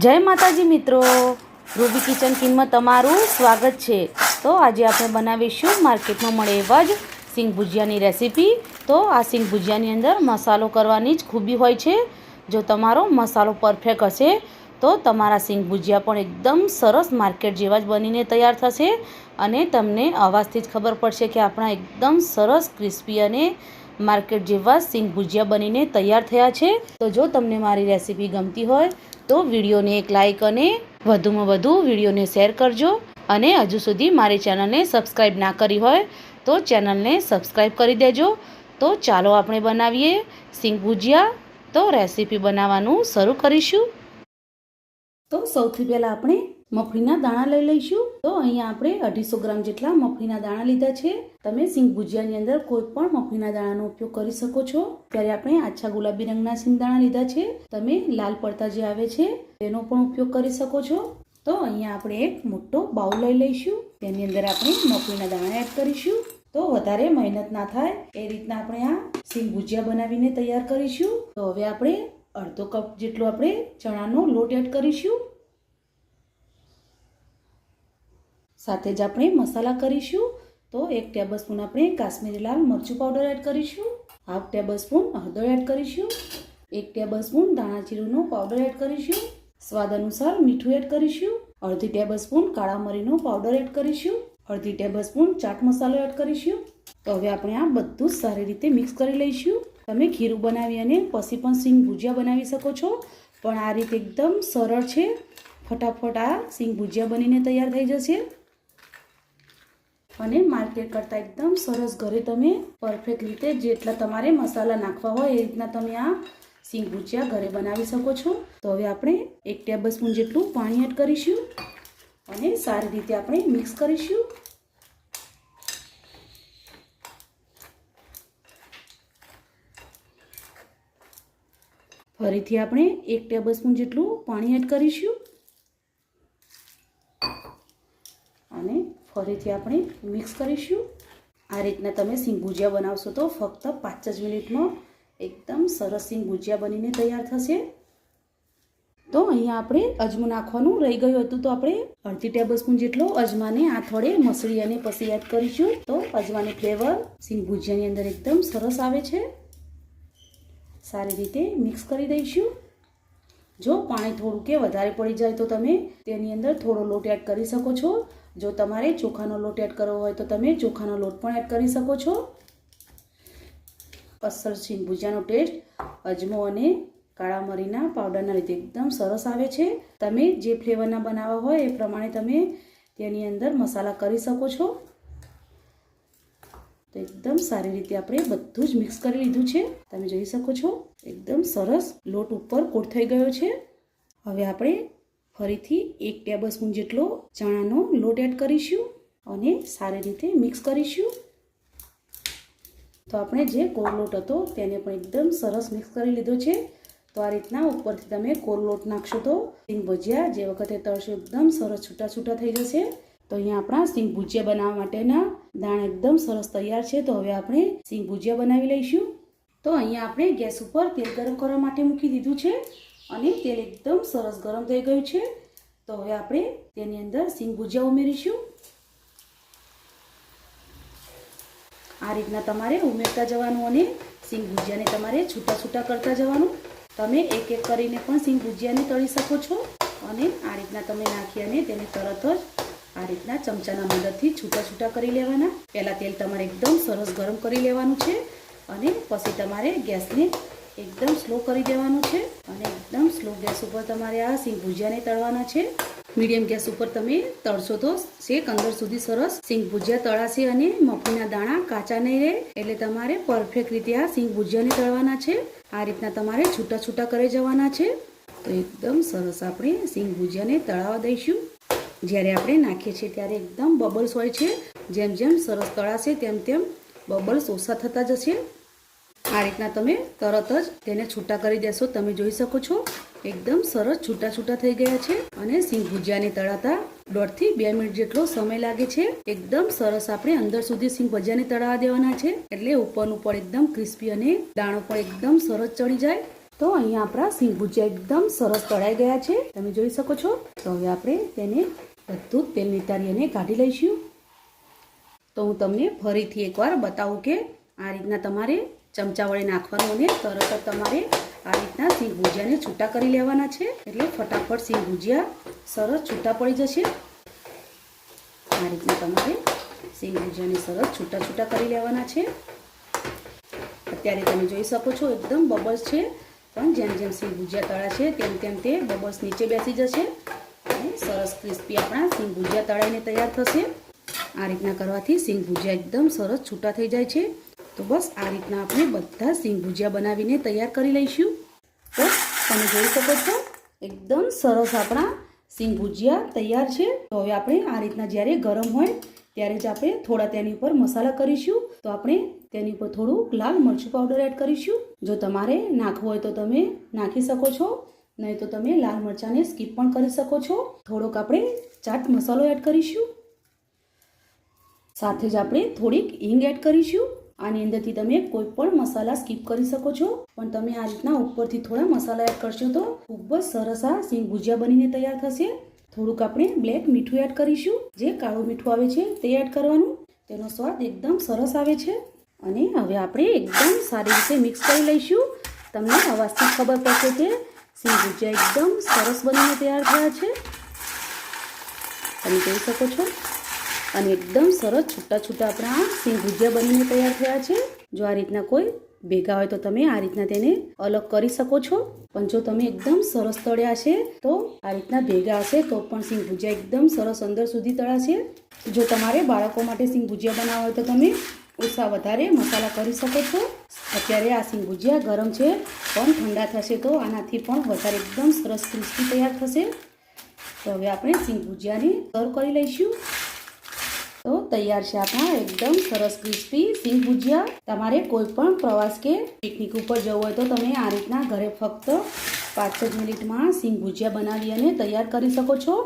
જય માતાજી મિત્રો. રૂબી કિચન કિંમત તમારું સ્વાગત છે. તો આજે આપણે બનાવીશું માર્કેટમાં મળે એવા જ સિંગ ભુજિયાની રેસીપી. તો આ સિંગ ભુજિયાની અંદર મસાલો કરવાની જ ખૂબી હોય છે. જો તમારો મસાલો પરફેક્ટ હશે, તો તમારા સિંગ ભુજિયા પણ એકદમ સરસ માર્કેટ જેવા જ બનીને તૈયાર થશે. અને તમને અવાજથી જ ખબર પડશે કે આપણા એકદમ સરસ, ક્રિસ્પી અને માર્કેટ જેવા સિંગ ભુજિયા બનીને તૈયાર થયા છે. તો જો તમને મારી રેસીપી ગમતી હોય તો વિડીયોને એક લાઇક અને વધુમાં વધુ વિડીયોને શેર કરજો. અને હજુ સુધી મારી ચેનલને સબસ્ક્રાઈબ ના કરી હોય તો ચેનલને સબસ્ક્રાઈબ કરી દેજો. તો ચાલો આપણે બનાવીએ સિંગ ભુજિયા. તો રેસીપી બનાવવાનું શરૂ કરીશું. તો સૌથી પહેલાં આપણે મફળીના દાણા લઈ લઈશું. તો અહીંયા આપણે અઢીસો ગ્રામ જેટલા મફળીના દાણા લીધા છે. તમે સિંગ ભુજિયાની અંદર કોઈ પણ મફળીના દાણાનો ઉપયોગ કરી શકો છો. ત્યારે આપણે આછા ગુલાબી રંગના સિંગ દાણા લીધા છે. તમે લાલ પડતા જે આવે છે, તેનો પણ ઉપયોગ કરી શકો છો. તો અહીંયા આપણે એક મોટો બાઉલ લઈ લઈશું. તેની અંદર આપણે મફળીના દાણા એડ કરીશું. તો વધારે મહેનત ના થાય એ રીતના આપણે આ સિંગ ભુજિયા બનાવીને તૈયાર કરીશું. તો હવે આપણે અડધો કપ જેટલો આપણે ચણાનો લોટ એડ કરીશું. સાથે જ આપણે મસાલા કરીશું. તો એક ટેબલસ્પૂન આપણે કાશ્મીરી લાલ મરચું પાવડર એડ કરીશું. હાફ ટેબલસ્પૂન હળદર એડ કરીશું. એક ટેબલસ્પૂન ધાણા જીરુંનો પાવડર એડ કરીશું. સ્વાદ અનુસાર મીઠું એડ કરીશું. અડધી ટેબલ સ્પૂન કાળા મરીનો પાવડર એડ કરીશું. અડધી ટેબલ સ્પૂન ચાટ મસાલો એડ કરીશું. તો હવે આપણે આ બધું સારી રીતે મિક્સ કરી લઈશું. તમે ખીરું બનાવી અને પછી પણ સિંગ ભુજિયા બનાવી શકો છો. પણ આ રીતે એકદમ સરળ છે. ફટાફટ આ સિંગ ભુજિયા બનીને તૈયાર થઈ જશે. અને માર્કેટ કરતાં એકદમ સરસ ઘરે તમે પરફેક્ટ રીતે જેટલા તમારે મસાલા નાખવા હોય એ રીતના તમે આ સિંગ ભૂચિયા ઘરે બનાવી શકો છો. તો હવે આપણે એક ટેબલ સ્પૂન જેટલું પાણી એડ કરીશું અને સારી રીતે આપણે મિક્સ કરીશું. ફરીથી આપણે એક ટેબલ સ્પૂન જેટલું પાણી એડ કરીશું. અને ફરીથી આપણે મિક્સ કરીશું. આ રીતના તમે સિંગ ભુજિયા બનાવશો તો ફક્ત પાંચ જ મિનિટમાં એકદમ સરસ સિંગ ભુજિયા બનીને તૈયાર થશે. તો અહીંયા આપણે અજમો નાખવાનું રહી ગયું હતું તો આપણે અડધી ટેબલ સ્પૂન જેટલો અજમાને આ થોડે મસળી અને પછી એડ કરીશું. તો અજમાની ફ્લેવર સિંગ ભુજિયાની અંદર એકદમ સરસ આવે છે. સારી રીતે મિક્સ કરી દઈશું. જો પાણી થોડું કે વધારે પડી જાય તો તમે તેની અંદર થોડો લોટ એડ કરી શકો છો. જો તમારે ચોખાનો લોટ એડ કરવો હોય તો તમે ચોખાનો લોટ પણ એડ કરી શકો છો. અસર સિંગ ભુજાનો ટેસ્ટ અજમો અને કાળા મરીના પાવડરના લીધે એકદમ સરસ આવે છે. તમે જે ફ્લેવરના બનાવવા હોય એ પ્રમાણે તમે તેની અંદર મસાલા કરી શકો છો. તો એકદમ સારી રીતે આપણે બધું જ મિક્સ કરી લીધું છે. તમે જોઈ શકો છો, એકદમ સરસ લોટ ઉપર કોટ થઈ ગયો છે. હવે આપણે ફરીથી એક ટેબલ સ્પૂન જેટલો ચણાનો લોટ એડ કરીશું અને સારી રીતે મિક્સ કરીશું. તો આપણે જે કોર લોટ હતો તેને પણ એકદમ સરસ મિક્સ કરી લીધો છે. તો આ રીતના ઉપરથી તમે કોર લોટ નાખશો તો સિંગ ભજીયા જે વખતે તળશો એકદમ સરસ છૂટા છૂટા થઈ જશે. તો અહીંયા આપણા સિંગ ભુજિયા બનાવવા માટેના દાણ એકદમ સરસ તૈયાર છે. તો હવે આપણે સિંગ ભુજિયા બનાવી લઈશું. તો અહીંયા આપણે ગેસ ઉપર તેલ ગરમ કરવા માટે મૂકી દીધું છે. અને તેલ એકદમ સરસ ગરમ થઈ ગયું છે. તો હવે આપણે તેની અંદર સિંગ ભુજિયા ઉમેરીશું. આ રીતના તમારે ઉમેરતા જવાનું અને સિંગ ભુજિયાને તમારે છૂટા છૂટા કરતા જવાનું. તમે એક એક કરીને પણ સિંગ ભુજિયાને તળી શકો છો અને આ રીતના તમે નાખી અને તેને તરત જ આ રીતના ચમચાના મદદથી છૂટા છૂટા કરી લેવાના. પહેલાં તેલ તમારે એકદમ સરસ ગરમ કરી લેવાનું છે અને પછી તમારે ગેસને એકદમ સ્લો કરી દેવાનું છે અને એકદમ સ્લો ગેસ ઉપર તમારે આ સિંગ ભુજિયાને તળવાના છે. મીડિયમ ગેસ ઉપર તમે તળશો તો શેક અંદર સુધી સરસ સિંગ ભુજિયા તળાશે અને મફીના દાણા કાચા નહીં રહે એટલે તમારે પરફેક્ટ રીતે આ સિંગ ભુજિયાને તળવાના છે. આ રીતના તમારે છૂટા છૂટા કરી જવાના છે. તો એકદમ સરસ આપણે સિંગ ભુજિયાને તળાવવા દઈશું. જ્યારે આપણે નાખીએ છીએ ત્યારે એકદમ બબલ્સ હોય છે. જેમ જેમ સરસ તળાશે તેમ તેમ બબલ્સ ઓછા થતા જશે. આ રીતના તમે તરત જ તેને છૂટા કરી દેશો. તમે જોઈ શકો છો, એકદમ સરસ છૂટા છૂટા થઈ ગયા છે અને સિંગ ભુજિયાને તળાતા દોઢથી બે મિનિટ જેટલો સમય લાગે છે. એકદમ સરસ આપણે અંદર સુધી સિંગ ભજીયાને તળાવા દેવાના છે. એટલે ઉપરનું પણ એકદમ ક્રિસ્પી અને દાણો પણ એકદમ સરસ ચડી જાય. તો અહીંયા આપણા સિંગ ભુજિયા એકદમ સરસ તળાઈ ગયા છે. તમે જોઈ શકો છો. તો હવે આપણે તેને બધું તેલ નિતારી અને કાઢી લઈશું. તો હું તમને ફરીથી એકવાર બતાવું કે આ રીતના તમારે ચમચા વડે નાખવાનું અને તરત જ તમારે આ રીતના સિંગ ભુજિયાને છૂટા કરી લેવાના છે. એટલે ફટાફટ સિંગ ભુજિયા સરસ છૂટા પડી જશે. આ રીતના તમારે સિંગ ભુજિયાને સરસ છૂટા છૂટા કરી લેવાના છે. અત્યારે તમે જોઈ શકો છો એકદમ બબલ્સ છે. પણ જેમ જેમ સિંગ ભુજિયા તળા છે, તેમ તેમ તે બબલ્સ નીચે બેસી જશે. અને સરસ ક્રિસ્પી આપણા સિંગ ભુજિયા તળાઈને તૈયાર થશે. આ રીતના કરવાથી સિંગ ભુજિયા એકદમ સરસ છૂટા થઈ જાય છે. તો બસ આ રીતના આપણે બધા સિંગ ભુજિયા બનાવીને તૈયાર કરી લઈશું. તો તમે જોઈ શકો છો, એકદમ સરસ આપણા સિંગ ભુજિયા તૈયાર છે. તો હવે આપણે આ રીતના જ્યારે ગરમ હોય ત્યારે જ આપણે થોડા તેની ઉપર મસાલા કરીશું. તો આપણે તેની ઉપર થોડું લાલ મરચું પાવડર એડ કરીશું. જો તમારે નાખવું હોય તો તમે નાખી શકો છો, નહીં તો તમે લાલ મરચાંને સ્કીપ પણ કરી શકો છો. થોડોક આપણે ચાટ મસાલો એડ કરીશું. સાથે જ આપણે થોડીક હિંગ એડ કરીશું. આની અંદરથી તમે કોઈ પણ મસાલા સ્કીપ કરી શકો છો. પણ તમે આ રીતના ઉપરથી થોડા મસાલા એડ કરશો તો ખૂબ જ સરસ આ સિંગ ભુજિયા બનીને તૈયાર થશે. થોડુંક આપણે બ્લેક મીઠું એડ કરીશું. જે કાળું મીઠું આવે છે તે એડ કરવાનું. તેનો સ્વાદ એકદમ સરસ આવે છે. અને હવે આપણે એકદમ સારી રીતે મિક્સ કરી લઈશું. તમને અવાજથી ખબર પડશે કે સિંગ ભુજિયા એકદમ સરસ બનીને તૈયાર થયા છે. તમે જોઈ શકો છો. અને એકદમ સરસ છૂટા છૂટા આપણા સિંહ ભુજિયા બનીને તૈયાર થયા છે. જો આ રીતના કોઈ ભેગા હોય તો તમે આ રીતના તેને અલગ કરી શકો છો. પણ જો તમે એકદમ સરસ તળ્યા છે, તો આ રીતના ભેગા હશે તો પણ સિંગ ભુજિયા એકદમ સરસ અંદર સુધી તળાશે. જો તમારે બાળકો માટે સિંગ ભુજિયા બનાવવા હોય તો તમે ઓછા વધારે મસાલા કરી શકો છો. અત્યારે આ સિંગ ભુજિયા ગરમ છે, પણ ઠંડા થશે તો આનાથી પણ વધારે એકદમ સરસ ક્રિસ્પી તૈયાર થશે. તો હવે આપણે સિંગ ભુજિયાને સર્વ કરી લઈશું. તો તૈયાર છે આપણા એકદમ સરસ ક્રિસ્પી સિંગ ભુજિયા. તમારે કોઈ પણ પ્રવાસ કે પિકનિક ઉપર જવું હોય તો તમે આ રીતના ઘરે ફક્ત પાંચ મિનિટમાં સિંગ ભુજિયા બનાવી અને તૈયાર કરી શકો છો.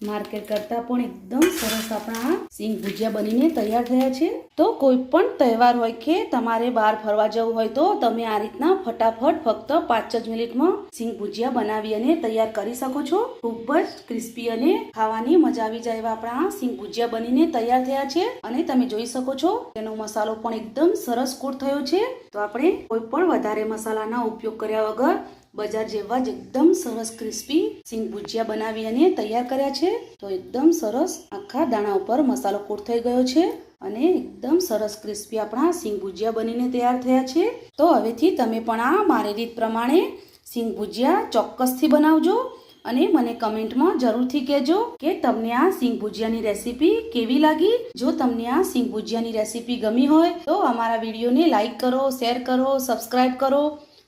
માર્કેટ કરતાં પણ એકદમ સરસ આપણા સિંગ ભુજિયા બનીને તૈયાર થયા છે. તો કોઈ પણ તહેવાર હોય કે તમારે બહાર ફરવા જવું હોય તો તમે આ રીતના ફટાફટ ફક્ત પાંચ જ મિનિટમાં સિંગ ભુજિયા બનાવી અને તૈયાર કરી શકો છો. ખૂબ જ ક્રિસ્પી અને ખાવાની મજા આવી જાય એવા આપણા સિંગ ભુજિયા બનીને તૈયાર થયા છે. અને તમે જોઈ શકો છો, તેનો મસાલો પણ એકદમ સરસ કોટ થયો છે. તો આપણે કોઈ પણ વધારે મસાલાના ઉપયોગ કર્યા વગર બજાર જેવા જ એકદમ સરસ ક્રિસ્પી સિંગ ભુજિયા બનાવી અને તૈયાર કર્યા છે. તો એકદમ સરસ આખા દાણા ઉપર મસાલો કોટ થઈ ગયો છે અને એકદમ સરસ ક્રિસ્પી આપણા સિંગ ભુજિયા બનીને તૈયાર થયા છે. તો હવેથી તમે પણ આ મારી રીત પ્રમાણે સિંગ ભુજિયા ચોક્કસથી બનાવજો અને મને કમેન્ટમાં જરૂરથી કહેજો કે તમને આ સિંગ ભુજિયાની રેસીપી કેવી લાગી? જો તમને આ સિંગ ભુજિયાની રેસીપી ગમી હોય તો અમારા વિડીયોને લાઇક કરો, શેર કરો સબસ્ક્રાઈબ કરો.